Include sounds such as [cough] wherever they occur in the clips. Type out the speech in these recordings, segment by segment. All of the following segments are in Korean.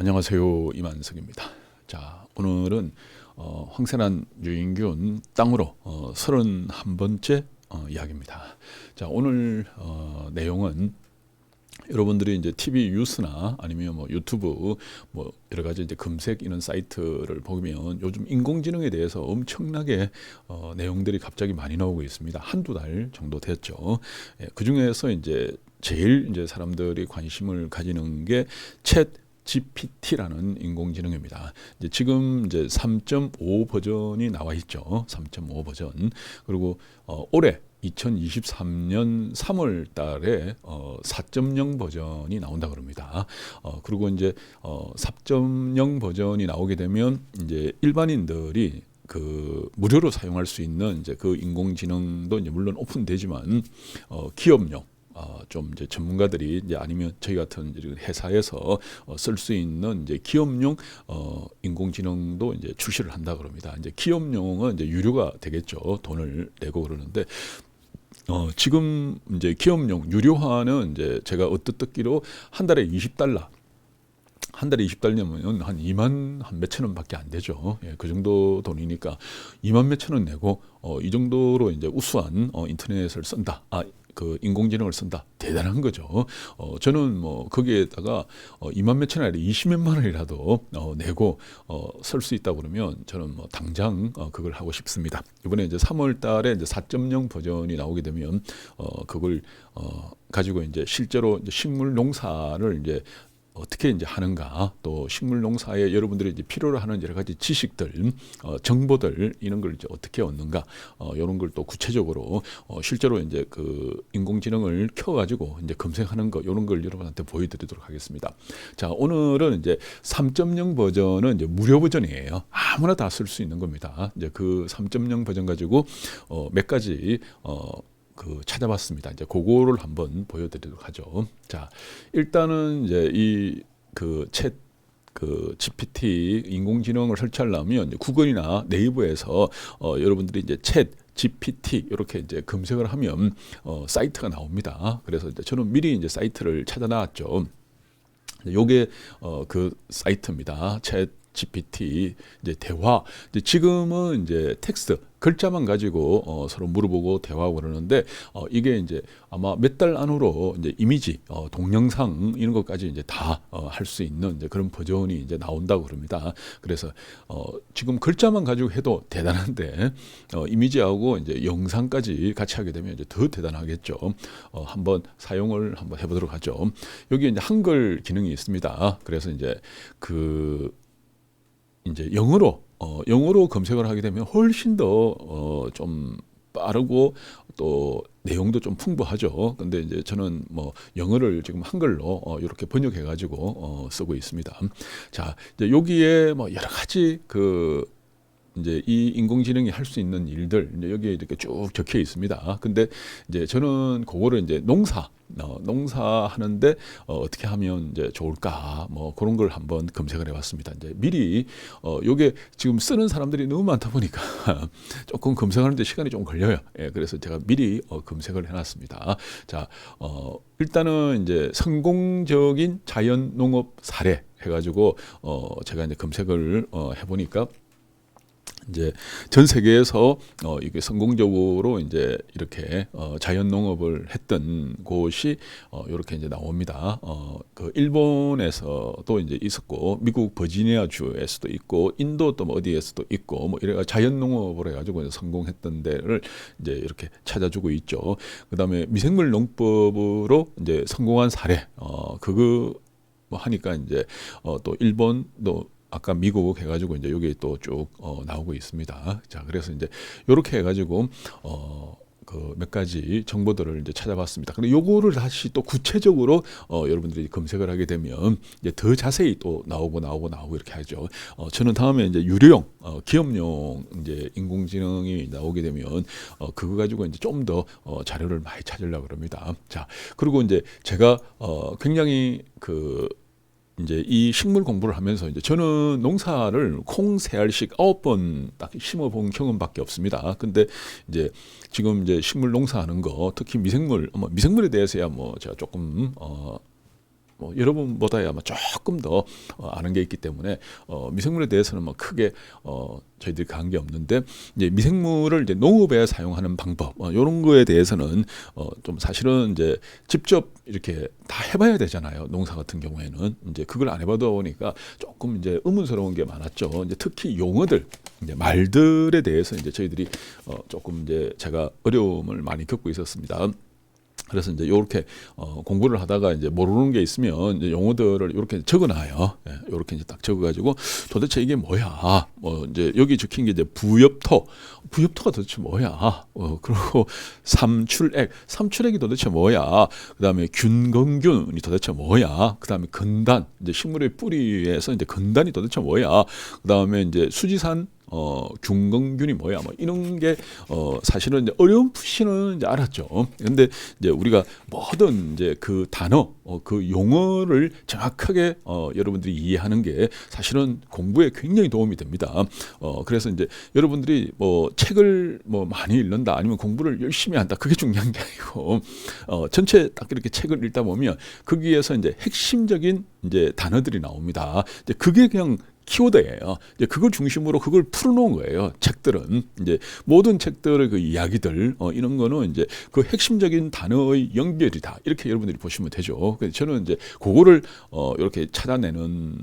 안녕하세요 이만석입니다. 자 오늘은 어, 황세란 유인균 땅으로 어, 31번째 어, 이야기입니다. 자 오늘 어, 내용은 여러분들이 이제 TV 뉴스나 아니면 뭐 유튜브 뭐 여러 가지 이제 검색 이런 사이트를 보면 요즘 인공지능에 대해서 엄청나게 어, 내용들이 갑자기 많이 나오고 있습니다. 한두 달 정도 됐죠. 예, 그 중에서 이제 제일 이제 사람들이 관심을 가지는 게 챗 GPT라는 인공지능입니다. 이제 지금 이제 3.5 버전이 나와 있죠. 3.5 버전. 그리고 어, 올해 2023년 3월 달에 어, 4.0 버전이 나온다 그럽니다. 어, 그리고 이제 어, 4.0 버전이 나오게 되면 이제 일반인들이 그 무료로 사용할 수 있는 이제 그 인공지능도 이제 물론 오픈되지만 어, 기업용 어, 좀 이제 전문가들이 이제 아니면 저희 같은 회사에서 어, 쓸수 있는 이제 기업용 어, 인공지능도 이제 출시를 한다 그럽니다. 이제 기업용은 이제 유료가 되겠죠. 돈을 내고 그러는데 어, 지금 이제 기업용 유료화는 이제 제가 어뜻 듣기로 한 달에 20달러 한 달에 20달러면 한 2만 한 몇천 원밖에 안 되죠. 예, 그 정도 돈이니까 2만 몇천 원 내고 어, 이 정도로 이제 우수한 어, 인터넷을 쓴다. 아, 그 인공지능을 쓴다. 대단한 거죠. 어, 저는 뭐 거기에다가 어, 2만 몇천 원이 20몇만 원이라도 어, 내고 어, 쓸수 있다 그러면 저는 뭐 당장 어, 그걸 하고 싶습니다. 이번에 이제 3월 달에 이제 4.0 버전이 나오게 되면 어, 그걸 어, 가지고 이제 실제로 이제 식물 농사를 이제 어떻게 이제 하는가 또 식물 농사에 여러분들이 이제 필요로 하는 여러 가지 지식들 어, 정보들 이런 걸 이제 어떻게 얻는가 어, 이런 걸 또 구체적으로 어, 실제로 이제 그 인공지능을 켜가지고 이제 검색하는 거 이런 걸 여러분한테 보여드리도록 하겠습니다. 자 오늘은 이제 3.0 버전은 이제 무료 버전이에요. 아무나 다 쓸 수 있는 겁니다. 이제 그 3.0 버전 가지고 어, 몇 가지 어, 그 찾아봤습니다. 이제 그거를 한번 보여드리도록 하죠. 자, 일단은 이제 이그챗 그 GPT 인공지능을 설치하려면 구글이나 네이버에서 어, 여러분들이 이제 챗 GPT 이렇게 이제 검색을 하면 어, 사이트가 나옵니다. 그래서 이제 저는 미리 이제 사이트를 찾아놨죠. 요게 어, 그 사이트입니다. 챗 GPT 이제 대화 이제 지금은 이제 텍스트 글자만 가지고 어, 서로 물어보고 대화하고 그러는데 어, 이게 이제 아마 몇 달 안으로 이제 이미지 어, 동영상 이런 것까지 이제 다 할수 있는 이제 그런 버전이 이제 나온다고 그럽니다. 그래서 어, 지금 글자만 가지고 해도 대단한데 어, 이미지하고 이제 영상까지 같이 하게 되면 이제 더 대단하겠죠. 어, 한번 사용을 한번 해보도록 하죠. 여기 이제 한글 기능이 있습니다. 그래서 이제 그 이제 영어로 어, 영어로 검색을 하게 되면 훨씬 더 어, 좀 빠르고 또 내용도 좀 풍부하죠. 근데 이제 저는 뭐 영어를 지금 한글로 어, 이렇게 번역해 가지고 어, 쓰고 있습니다. 자, 이제 여기에 뭐 여러 가지 그 이제 이 인공지능이 할 수 있는 일들 이제 여기에 이렇게 쭉 적혀 있습니다. 근데 이제 저는 그거를 이제 농사 어, 농사하는데 어, 어떻게 하면 이제 좋을까 뭐 그런 걸 한번 검색을 해봤습니다. 이제 미리 어, 요게 지금 쓰는 사람들이 너무 많다 보니까 [laughs] 조금 검색하는데 시간이 좀 걸려요. 예, 그래서 제가 미리 어, 검색을 해놨습니다. 자, 어, 일단은 이제 성공적인 자연 농업 사례 해가지고 어, 제가 이제 검색을 어, 해보니까. 이제 전 세계에서 어 이게 성공적으로 이제 이렇게 어 자연 농업을 했던 곳이 어 이렇게 이제 나옵니다. 어그 일본에서도 이제 있었고 미국 버지니아 주에서도 있고 인도 또 뭐 어디에서도 있고 뭐 이래 자연 농업을 해 가지고 성공했던 데를 이제 이렇게 찾아주고 있죠. 그다음에 미생물 농법으로 이제 성공한 사례 어 그거 뭐 하니까 이제 어또 일본도 아까 미국 해가지고 이제 여기 또쭉 어, 나오고 있습니다. 자, 그래서 이제 이렇게 해가지고 어. 그 몇 가지 정보들을 이제 찾아봤습니다. 근데 요거를 다시 또 구체적으로 어, 여러분들이 검색을 하게 되면 이제 더 자세히 또 나오고 나오고 나오고 이렇게 하죠. 어, 저는 다음에 이제 유료용, 어, 기업용 이제 인공지능이 나오게 되면 어, 그거 가지고 이제 좀 더 어, 자료를 많이 찾으려고 그럽니다. 자, 그리고 이제 제가 어, 굉장히 그 이제 이 식물 공부를 하면서 이제 저는 농사를 콩 세 알씩 아홉 번 딱 심어본 경험밖에 없습니다. 근데 이제 지금 이제 식물 농사하는 거 특히 미생물, 뭐 미생물에 대해서야 뭐 제가 조금 어 뭐 여러분보다야 아마 조금 더 어, 아는 게 있기 때문에 어, 미생물에 대해서는 뭐 크게 어, 저희들이 간게 없는데 이제 미생물을 이제 농업에 사용하는 방법 어, 이런 거에 대해서는 어, 좀 사실은 이제 직접 이렇게 다 해봐야 되잖아요. 농사 같은 경우에는 이제 그걸 안 해봐다 보니까 조금 이제 의문스러운 게 많았죠. 이제 특히 용어들 이제 말들에 대해서 이제 저희들이 어, 조금 이제 제가 어려움을 많이 겪고 있었습니다. 그래서 이제 요렇게 어, 공부를 하다가 이제 모르는 게 있으면 이제 용어들을 이렇게 적어놔요. 예, 요렇게 이제 딱 적어가지고 도대체 이게 뭐야? 뭐 이제 여기 적힌 게 이제 부엽토, 부엽토가 도대체 뭐야? 어, 그리고 삼출액, 삼출액이 도대체 뭐야? 그다음에 균건균이 도대체 뭐야? 그다음에 근단, 이제 식물의 뿌리에서 이제 근단이 도대체 뭐야? 그다음에 이제 수지산 어, 균건균이 뭐야, 뭐 이런 게 어, 사실은 이제 어려운 푸시는 이제 알았죠. 근데 이제 우리가 뭐든 이제 그 단어, 어, 그 용어를 정확하게 어, 여러분들이 이해하는 게 사실은 공부에 굉장히 도움이 됩니다. 어, 그래서 이제 여러분들이 뭐 책을 뭐 많이 읽는다, 아니면 공부를 열심히 한다, 그게 중요한 게 아니고 어, 전체 딱 이렇게 책을 읽다 보면 거기에서 이제 핵심적인 이제 단어들이 나옵니다. 이제 그게 그냥 키워드예요. 이제 그걸 중심으로 그걸 풀어놓은 거예요. 책들은 이제 모든 책들의 그 이야기들 어, 이런 거는 이제 그 핵심적인 단어의 연결이다 이렇게 여러분들이 보시면 되죠. 저는 이제 그거를 어, 이렇게 찾아내는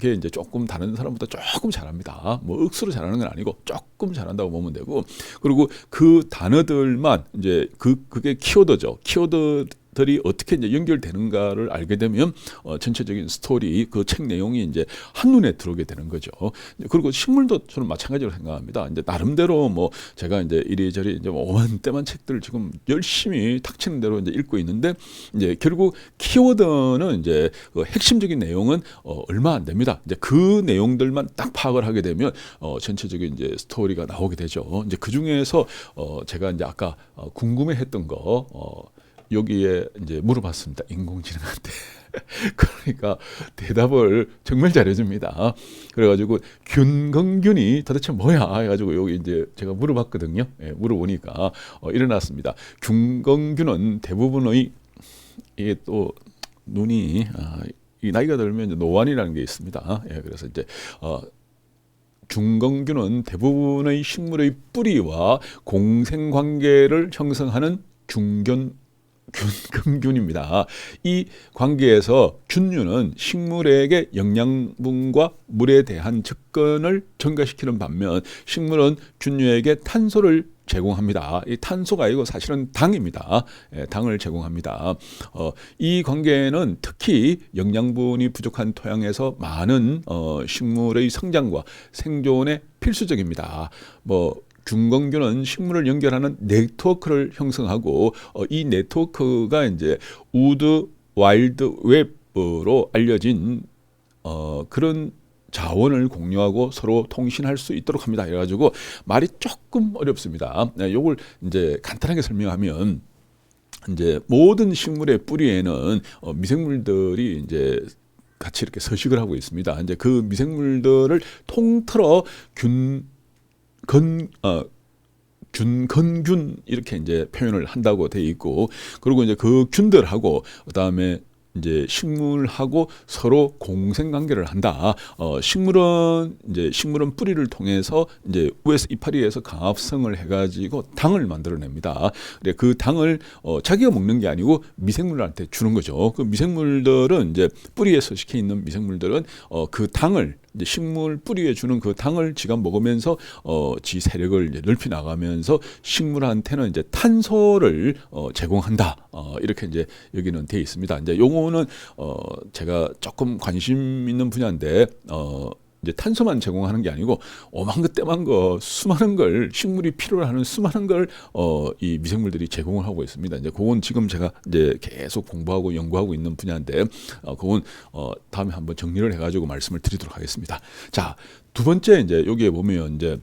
게 이제 조금 다른 사람보다 조금 잘합니다. 뭐 억수로 잘하는 건 아니고 조금 잘한다고 보면 되고 그리고 그 단어들만 이제 그 그게 키워드죠. 키워드 들이 어떻게 이제 연결되는가를 알게 되면 어, 전체적인 스토리 그 책 내용이 이제 한눈에 들어오게 되는 거죠. 그리고 식물도 저는 마찬가지로 생각합니다. 이제 나름대로 뭐 제가 이제 이리저리 이제 뭐 오만 때만 책들을 지금 열심히 탁치는 대로 이제 읽고 있는데 이제 결국 키워드는 이제 그 핵심적인 내용은 어, 얼마 안 됩니다. 이제 그 내용들만 딱 파악을 하게 되면 어, 전체적인 이제 스토리가 나오게 되죠. 이제 그 중에서 어, 제가 이제 아까 어, 궁금해했던 거 어, 여기에 이제 물어봤습니다. 인공지능한테. [laughs] 그러니까 대답을 정말 잘해줍니다. 그래가지고 균건균이 도대체 뭐야 해가지고 여기 이제 제가 물어봤거든요. 예, 물어보니까 어, 일어났습니다. 균건균은 대부분의 이게 또 눈이 아, 이 나이가 들면 이제 노안이라는 게 있습니다. 예, 그래서 이제 어, 중건균은 대부분의 식물의 뿌리와 공생 관계를 형성하는 중견 균근균입니다. 이 관계에서 균류는 식물에게 영양분과 물에 대한 접근을 증가시키는 반면 식물은 균류에게 탄소를 제공합니다. 이 탄소가 아니고 사실은 당입니다. 예, 당을 제공합니다. 어, 이 관계는 특히 영양분이 부족한 토양에서 많은 어, 식물의 성장과 생존에 필수적입니다. 뭐 중건균은 식물을 연결하는 네트워크를 형성하고 어, 이 네트워크가 이제 우드 와일드 웹으로 알려진 어, 그런 자원을 공유하고 서로 통신할 수 있도록 합니다. 그래가지고 말이 조금 어렵습니다. 네, 요걸 이제 간단하게 설명하면 이제 모든 식물의 뿌리에는 어, 미생물들이 이제 같이 이렇게 서식을 하고 있습니다. 이제 그 미생물들을 통틀어 균 건, 어, 균 건균 이렇게 이제 표현을 한다고 돼 있고 그리고 이제 그 균들하고 그다음에 이제 식물하고 서로 공생 관계를 한다. 어, 식물은 이제 식물은 뿌리를 통해서 이제 위에서 이파리에서 강합성을 해가지고 당을 만들어냅니다. 근데 그 당을 어, 자기가 먹는 게 아니고 미생물한테 주는 거죠. 그 미생물들은 이제 뿌리에 서식해 있는 미생물들은 어, 그 당을 식물 뿌리에 주는 그 당을 지가 먹으면서 어, 지 세력을 넓히 나가면서 식물한테는 이제 탄소를 어, 제공한다. 어, 이렇게 이제 여기는 돼 있습니다. 이제 용어는 어, 제가 조금 관심 있는 분야인데 어, 이제 탄소만 제공하는 게 아니고 오만 것 때만 거 수많은 걸 식물이 필요로 하는 수많은 걸 어 이 미생물들이 제공을 하고 있습니다. 이제 그건 지금 제가 이제 계속 공부하고 연구하고 있는 분야인데 어 그건 어 다음에 한번 정리를 해 가지고 말씀을 드리도록 하겠습니다. 자, 두 번째 이제 여기에 보면 이제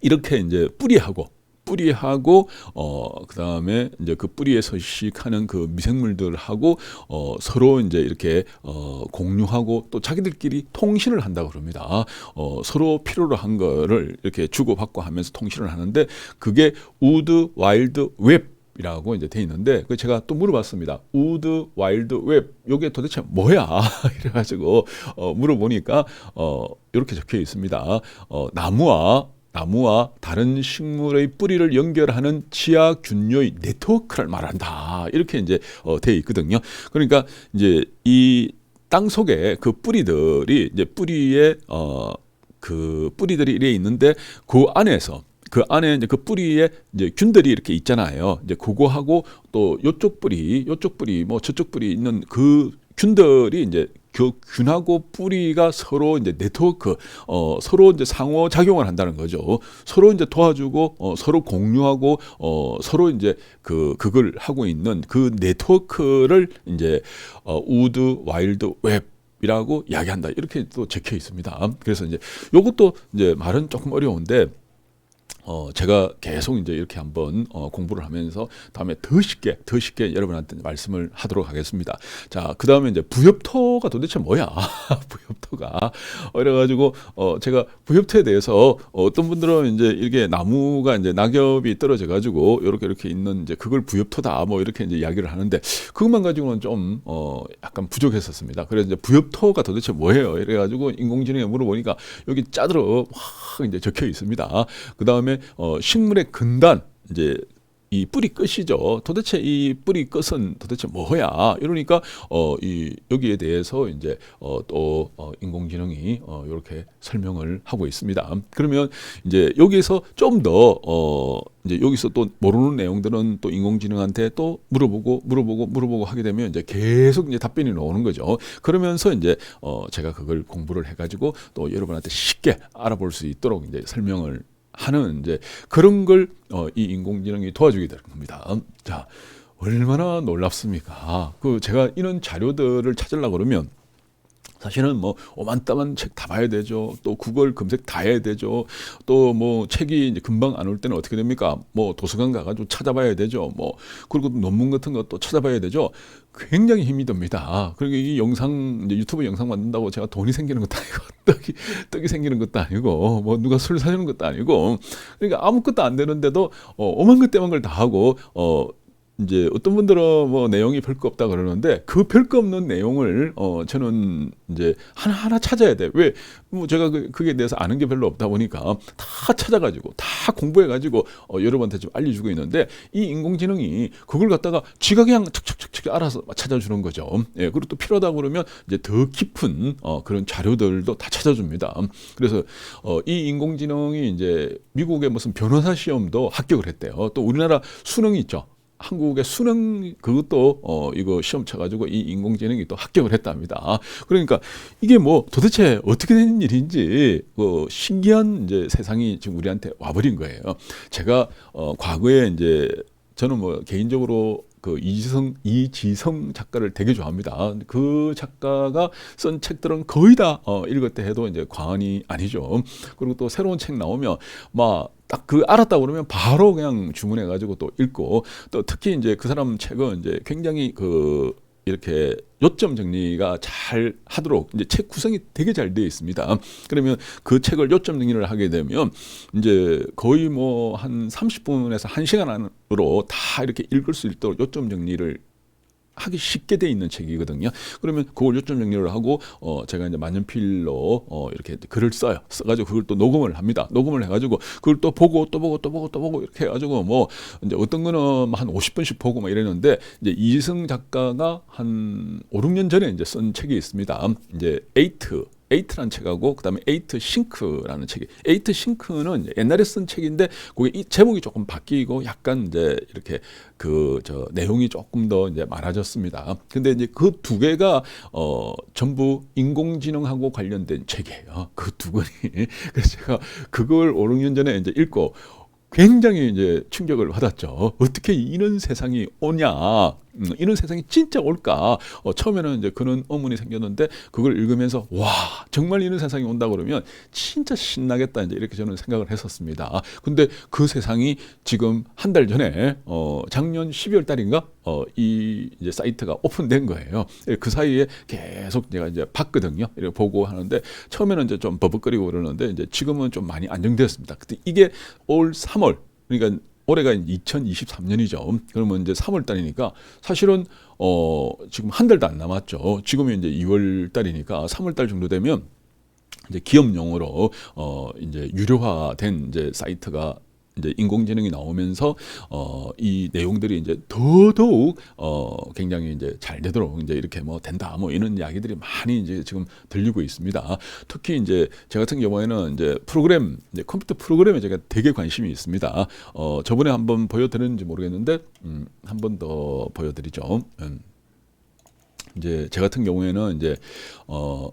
이렇게 이제 뿌리하고 뿌리하고 어 그다음에 이제 그 뿌리에 서식하는 그 미생물들하고 어 서로 이제 이렇게 어 공유하고 또 자기들끼리 통신을 한다 그럽니다. 어 서로 필요로 한 거를 이렇게 주고받고 하면서 통신을 하는데 그게 우드 와일드 웹 웹이라고 이제 돼 있는데 그 제가 또 물어봤습니다. 우드 와일드 웹 요게 도대체 뭐야? [laughs] 이래 가지고 어, 물어보니까 어 이렇게 적혀 있습니다. 어 나무와 나무와 다른 식물의 뿌리를 연결하는 지하 균열의 네트워크를 말한다. 이렇게 이제 어, 돼 있거든요. 그러니까 이제 이 땅 속에 그 뿌리들이 이제 뿌리에 어 그 뿌리들이 이래 있는데 그 안에서 그 안에 이제 그 뿌리에 이제 균들이 이렇게 있잖아요. 이제 그거하고 또 요쪽 뿌리, 요쪽 뿌리, 뭐 저쪽 뿌리 있는 그 균들이 이제 그 균하고 뿌리가 서로 이제 네트워크, 어, 서로 이제 상호 작용을 한다는 거죠. 서로 이제 도와주고, 어, 서로 공유하고, 어, 서로 이제 그, 그걸 하고 있는 그 네트워크를 이제, 어, 우드 와일드 웹, 이라고 이야기한다. 이렇게 또 적혀 있습니다. 그래서 이제 요것도 이제 말은 조금 어려운데 어, 제가 계속 이제 이렇게 한번 어, 공부를 하면서 다음에 더 쉽게, 더 쉽게 여러분한테 말씀을 하도록 하겠습니다. 자, 그 다음에 이제 부엽토가 도대체 뭐야? [laughs] 부엽토가. 그래가지고, 어, 제가 부엽토에 대해서 어떤 분들은 이제 이게 나무가 이제 낙엽이 떨어져가지고 이렇게 이렇게 있는 이제 그걸 부엽토다 뭐 이렇게 이제 이야기를 하는데 그것만 가지고는 좀, 어, 약간 부족했었습니다. 그래서 이제 부엽토가 도대체 뭐예요? 이래가지고 인공지능에 물어보니까 여기 짜들어 확 이제 적혀 있습니다. 어, 식물의 근단 이제 이 뿌리 끝이죠. 도대체 이 뿌리 끝은 도대체 뭐야? 이러니까 어 이 여기에 대해서 이제 어또 어, 인공지능이 어 이렇게 설명을 하고 있습니다. 그러면 이제 여기서 좀 더 어 이제 여기서 또 모르는 내용들은 또 인공지능한테 또 물어보고 물어보고 물어보고 하게 되면 이제 계속 이제 답변이 나오는 거죠. 그러면서 이제 어 제가 그걸 공부를 해 가지고 또 여러분한테 쉽게 알아볼 수 있도록 이제 설명을 하는 이제 그런 걸 어, 이 인공지능이 도와주게 되는 겁니다. 자, 얼마나 놀랍습니까? 그 제가 이런 자료들을 찾으려고 그러면 사실은 뭐 오만따만 책 다 봐야 되죠. 또 구글 검색 다 해야 되죠. 또 뭐 책이 이제 금방 안 올 때는 어떻게 됩니까? 뭐 도서관 가가지고 찾아봐야 되죠. 뭐 그리고 논문 같은 것도 찾아봐야 되죠. 굉장히 힘이 듭니다. 그리고 이 영상 유튜브 영상 만든다고 제가 돈이 생기는 것도 아니고 [laughs] 떡이 떡이 생기는 것도 아니고 뭐 누가 술 사주는 것도 아니고 그러니까 아무것도 안 되는데도 어 오만 것 때만 걸 다 하고 어 이제 어떤 분들은 뭐 내용이 별거 없다 그러는데 그 별거 없는 내용을 어 저는 이제 하나 하나 찾아야 돼. 왜? 뭐 제가 그, 그게 대해서 아는 게 별로 없다 보니까 다 찾아가지고 다 공부해가지고 어 여러분한테 좀 알려주고 있는데 이 인공지능이 그걸 갖다가 쥐가 그냥 척척척척 알아서 찾아주는 거죠. 예, 그리고 또 필요하다 그러면 이제 더 깊은 어 그런 자료들도 다 찾아줍니다. 그래서 어 이 인공지능이 이제 미국의 무슨 변호사 시험도 합격을 했대요. 또 우리나라 수능이 있죠. 한국의 수능 그것도 어 이거 시험 쳐가지고 이 인공지능이 또 합격을 했답니다. 그러니까 이게 뭐 도대체 어떻게 된 일인지 그 신기한 이제 세상이 지금 우리한테 와버린 거예요. 제가 어 과거에 이제 저는 뭐 개인적으로 그 이지성 이지성 작가를 되게 좋아합니다. 그 작가가 쓴 책들은 거의 다 어, 읽었대 해도 이제 과언이 아니죠. 그리고 또 새로운 책 나오면 막 딱 그 알았다 그러면 바로 그냥 주문해 가지고 또 읽고 또 특히 이제 그 사람 책은 이제 굉장히 그 이렇게 요점 정리가 잘 하도록 이제 책 구성이 되게 잘 되어 있습니다. 그러면 그 책을 요점 정리를 하게 되면 이제 거의 뭐 한 30분에서 1시간 안으로 다 이렇게 읽을 수 있도록 요점 정리를 하기 쉽게 돼 있는 책이거든요. 그러면 그걸 요점 정리를 하고 어 제가 이제 만년필로 어 이렇게 글을 써요. 써가지고 그걸 또 녹음을 합니다. 녹음을 해가지고 그걸 또 보고 또 보고 또 보고 또 보고 이렇게 해가지고 뭐 이제 어떤 거는 한 50분씩 보고 막 이랬는데 이제 이승 작가가 한 5, 6년 전에 이제 쓴 책이 있습니다. 이제 에이트 에이트라는 책하고 그다음에 에이트 싱크라는 책이 에이트 싱크는 옛날에 쓴 책인데 그게 이 제목이 조금 바뀌고 약간 이제 이렇게 그 저 내용이 조금 더 이제 많아졌습니다. 근데 이제 그 두 개가 어 전부 인공지능하고 관련된 책이에요. 그 두 권이 [laughs] 그래서 제가 그걸 5, 6년 전에 이제 읽고 굉장히 이제 충격을 받았죠. 어떻게 이런 세상이 오냐? 음, 이런 세상이 진짜 올까? 어, 처음에는 이제 그런 의문이 생겼는데 그걸 읽으면서 와 정말 이런 세상이 온다 그러면 진짜 신나겠다 이제 이렇게 저는 생각을 했었습니다. 근데 그 세상이 지금 한 달 전에 어, 작년 12월 달인가 어, 이 이제 사이트가 오픈된 거예요. 예, 그 사이에 계속 제가 이제 봤거든요. 이렇게 보고 하는데 처음에는 이제 좀 버벅거리고 그러는데 이제 지금은 좀 많이 안정되었습니다. 근데 이게 올 3월 그러니까 올해가 2023년이죠. 그러면 이제 3월 달이니까 사실은 어 지금 한 달도 안 남았죠. 지금이 이제 2월 달이니까 3월 달 정도 되면 이제 기업용으로 어 이제 유료화된 이제 사이트가 이제 인공지능이 나오면서 어 이 내용들이 이제 더더욱 어 굉장히 이제 잘 되도록 이제 이렇게 뭐 된다 뭐 이런 이야기들이 많이 이제 지금 들리고 있습니다. 특히 이제 저 같은 경우에는 이제 프로그램 이제 컴퓨터 프로그램에 제가 되게 관심이 있습니다. 어 저번에 한번 보여드렸는지 모르겠는데 음, 한 번 더 보여드리죠. 음. 이제 제 같은 경우에는 이제 어.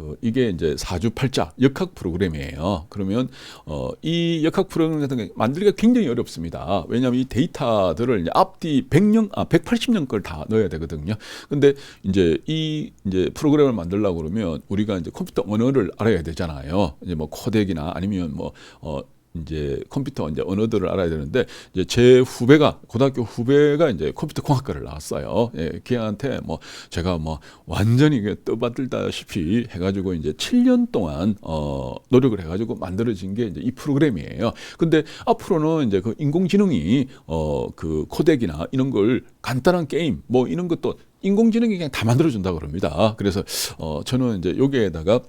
그 이게 이제 사주팔자 역학 프로그램이에요. 그러면 어 이 역학 프로그램 같은 게 만들기가 굉장히 어렵습니다. 왜냐하면 이 데이터들을 이제 앞뒤 100년 아 180년 걸 다 넣어야 되거든요. 근데 이제 이 이제 프로그램을 만들려고 그러면 우리가 이제 컴퓨터 언어를 알아야 되잖아요. 이제 뭐 코덱이나 아니면 뭐 어 이제 컴퓨터 이제 언어들을 알아야 되는데 이제 제 후배가 고등학교 후배가 이제 컴퓨터 공학과를 나왔어요. 예, 걔한테 뭐 제가 뭐 완전히 떠받들다시피 해가지고 이제 7년 동안 어 노력을 해가지고 만들어진 게 이제 이 프로그램이에요. 근데 앞으로는 이제 그 인공지능이 어그 코덱이나 이런 걸 간단한 게임 뭐 이런 것도 인공지능이 그냥 다 만들어준다 그럽니다. 그래서 어 저는 이제 여기에다가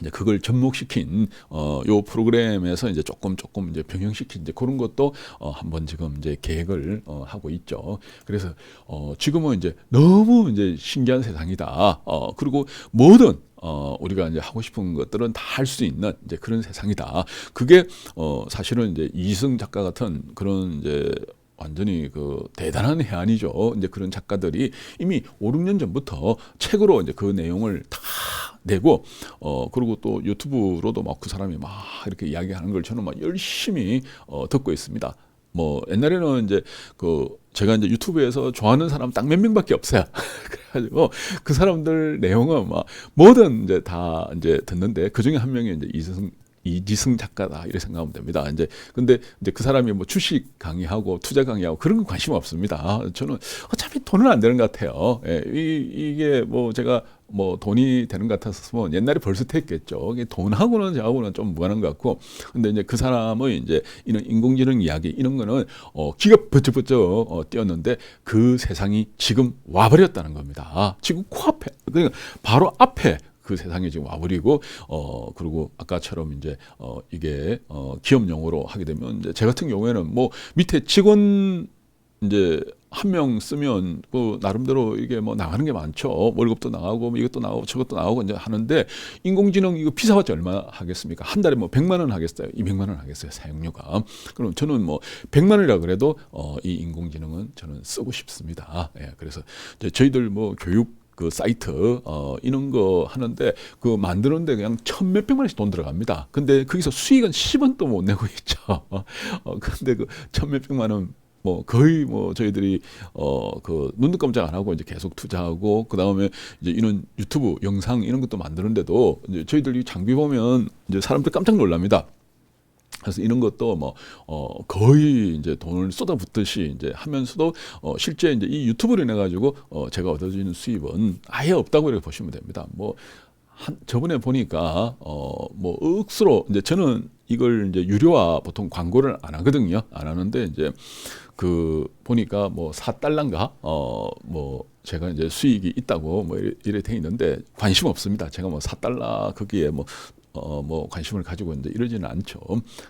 이제 그걸 접목시킨 어요 프로그램에서 이제 조금 조금 이제 병행시킨 이제 그런 것도 어 한번 지금 이제 계획을 어 하고 있죠. 그래서 어 지금은 이제 너무 이제 신기한 세상이다. 어 그리고 뭐든 어, 우리가 이제 하고 싶은 것들은 다 할 수 있는 이제 그런 세상이다. 그게 어, 사실은 이제 이승 작가 같은 그런 이제 완전히 그 대단한 해안이죠. 이제 그런 작가들이 이미 5, 6년 전부터 책으로 이제 그 내용을 다 내고 어 그리고 또 유튜브로도 막 그 사람이 막 이렇게 이야기하는 걸 저는 막 열심히 어 듣고 있습니다. 뭐 옛날에는 이제 그 제가 이제 유튜브에서 좋아하는 사람 딱 몇 명밖에 없어요. [laughs] 그래가지고 그 사람들 내용은 막 뭐든 이제 다 이제 듣는데 그 중에 한 명이 이제 이승 이지승 작가다 이렇게 생각하면 됩니다. 이제 근데 이제 그 사람이 뭐 주식 강의하고 투자 강의하고 그런 건 관심 없습니다. 저는 어차피 돈은 안 되는 것 같아요. 예, 이, 이게 뭐 제가 뭐 돈이 되는 것 같았으면 옛날에 벌써. 이게 돈하고는 저하고는 좀 무관한 것 같고, 근데 이제 그 사람의 이제 이런 인공지능 이야기 이런 거는 어 기가 버쩍버쩍 어, 뛰었는데 그 세상이 지금 와버렸다는 겁니다. 지금 코앞에 그러니까 바로 앞에 그 세상에 지금 와버리고 어 그리고 아까처럼 이제 어 이게 어 기업용으로 하게 되면 이제 제 같은 경우에는 뭐 밑에 직원 이제 한 명 쓰면 그 나름대로 이게 뭐 나가는 게 많죠. 월급도 나가고 뭐 이것도 나가고 저것도 나가고 이제 하는데 인공지능 이거 비싸봤자 얼마 하겠습니까? 한 달에 뭐 100만 원 하겠어요. 200만 원 하겠어요. 사용료가. 그럼 저는 뭐 100만 원이라 그래도 어 이 인공지능은 저는 쓰고 싶습니다. 예. 그래서 이제 저희들 뭐 교육 그 사이트 어 이런 거 하는데 그 만드는데 그냥 천 몇백만 원씩 돈 들어갑니다. 근데 거기서 수익은 10원도 못 내고 있죠. [laughs] 어 근데 그 천 몇백만 원뭐 거의 뭐 저희들이 어그 눈도 깜짝 안 하고 이제 계속 투자하고 그 다음에 이제 이런 유튜브 영상 이런 것도 만드는데도 이제 저희들이 장비 보면 이제 사람들 깜짝 놀랍니다. 그래서 이런 것도 뭐 어 거의 이제 돈을 쏟아붓듯이 이제 하면서도 어 실제 이제 이 유튜브를 인해 가지고 어 제가 얻어지는 수입은 아예 없다고 이렇게 보시면 됩니다. 뭐 한, 저번에 보니까 어 뭐 억수로 이제 저는 이걸 이제 유료화 보통 광고를 안 하거든요. 안 하는데 이제 그 보니까 뭐 4달러인가 어 뭐 제가 이제 수익이 있다고 뭐 이래, 이래 돼 있는데 관심 없습니다. 제가 뭐 4달러 거기에 뭐 어, 뭐 관심을 가지고 이제 이러지는 않죠.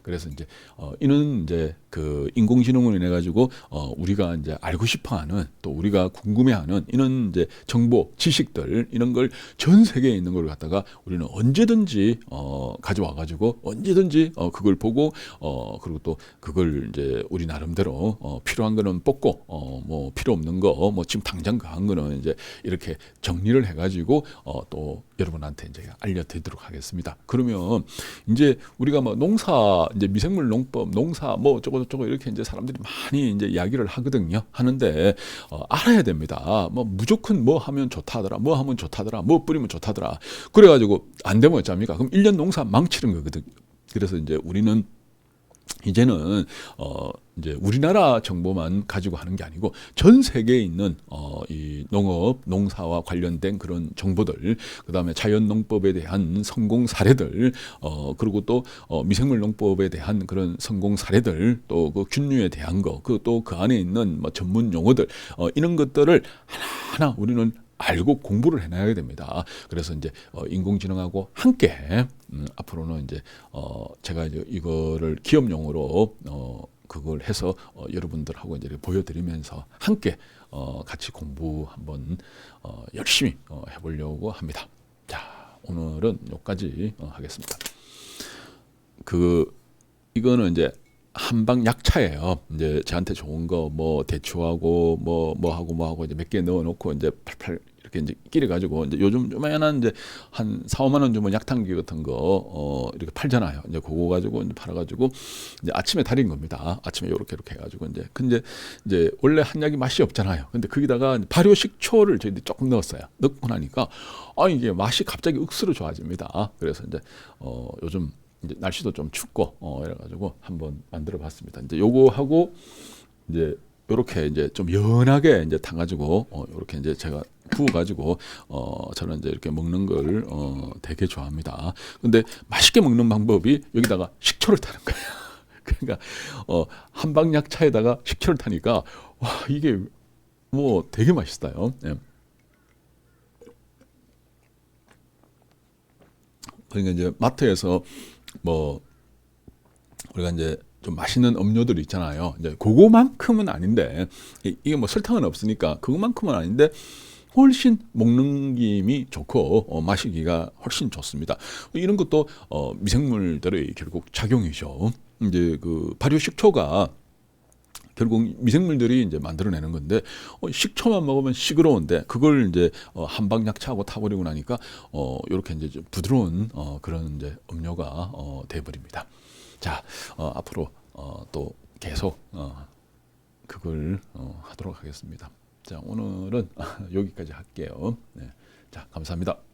그래서 이제 어, 이는 이제 그 인공지능으로 인해 가지고 어, 우리가 이제 알고 싶어하는 또 우리가 궁금해하는 이런 이제 정보, 지식들 이런 걸 전 세계에 있는 걸 갖다가 우리는 언제든지 어, 가져와 가지고 언제든지 어, 그걸 보고 어, 그리고 또 그걸 이제 우리 나름대로 어, 필요한 거는 뽑고 어, 뭐 필요 없는 거 뭐 지금 당장 그한 거는 이제 이렇게 정리를 해 가지고 어, 또 여러분한테 이제 알려드리도록 하겠습니다. 그러면 이제 우리가 뭐 농사 이제 미생물 농법 농사 뭐 저거 저거 이렇게 이제 사람들이 많이 이제 이야기를 하거든요. 하는데 어, 알아야 됩니다. 뭐 무조건 뭐 하면 좋다더라. 뭐 하면 좋다더라. 뭐 뿌리면 좋다더라. 그래가지고 안 되면 어쩝니까? 그럼 1년 농사 망치는 거거든. 그래서 이제 우리는 이제는 어 이제 우리나라 정보만 가지고 하는 게 아니고 전 세계에 있는 어, 이 농업, 농사와 관련된 그런 정보들, 그 다음에 자연농법에 대한 성공 사례들, 어, 그리고 또 어, 미생물 농법에 대한 그런 성공 사례들, 또 그 균류에 대한 거, 그 또 그 안에 있는 뭐 전문 용어들, 어, 이런 것들을 하나하나 우리는 알고 공부를 해놔야 됩니다. 그래서 이제 어, 인공지능하고 함께 음, 앞으로는 이제 어, 제가 이제 이거를 기업용으로 어, 그걸 해서 어, 여러분들하고 이제 보여드리면서 함께 어, 같이 공부 한번 어, 열심히 어, 해보려고 합니다. 자 오늘은 여기까지 어, 하겠습니다. 그 이거는 이제 한방 약차예요. 이제 저한테 좋은 거 뭐 대추하고 뭐 뭐 하고 뭐 하고 이제 몇 개 넣어 놓고 이제 팔팔 이렇게 이제 끼려 가지고 이제 요즘 요만한 이제 한 4, 5만 원 주면 약탕기 같은 거 어 이렇게 팔잖아요. 이제 그거 가지고 이제 팔아 가지고 이제 아침에 달인 겁니다. 아침에 요렇게 이렇게 해 가지고 이제 근데 이제 원래 한약이 맛이 없잖아요. 근데 거기다가 발효 식초를 저희들이 조금 넣었어요. 넣고 나니까 아 이게 맛이 갑자기 억수로 좋아집니다. 그래서 이제 어 요즘 이제 날씨도 좀 춥고 어 이래 가지고 한번 만들어 봤습니다. 이제 요거 하고 이제 요렇게 이제 좀 연하게 이제 타가지고 어 요렇게 이제 제가 부어가지고 어 저는 이제 이렇게 먹는 걸 어 되게 좋아합니다. 근데 맛있게 먹는 방법이 여기다가 식초를 타는 거예요. [laughs] 그러니까 어 한방약 차에다가 식초를 타니까 와 이게 뭐 되게 맛있어요. 예. 그러니까 이제 마트에서 뭐 우리가 이제 좀 맛있는 음료들 있잖아요. 이제 그거만큼은 아닌데 이- 이게 뭐 설탕은 없으니까 그거만큼은 아닌데 훨씬 먹는 김이 좋고 어, 마시기가 훨씬 좋습니다. 이런 것도 어, 미생물들의 결국 작용이죠. 이제 그 발효 식초가 결국 미생물들이 이제 만들어내는 건데 어, 식초만 먹으면 시끄러운데 그걸 이제 어, 한방 약차하고 타버리고 나니까 어 이렇게 이제 좀 부드러운 어, 그런 이제 음료가 어, 돼버립니다. 자 어, 앞으로 어, 또 계속 어, 그걸 어, 하도록 하겠습니다. 자 오늘은 여기까지 할게요. 네. 자 감사합니다.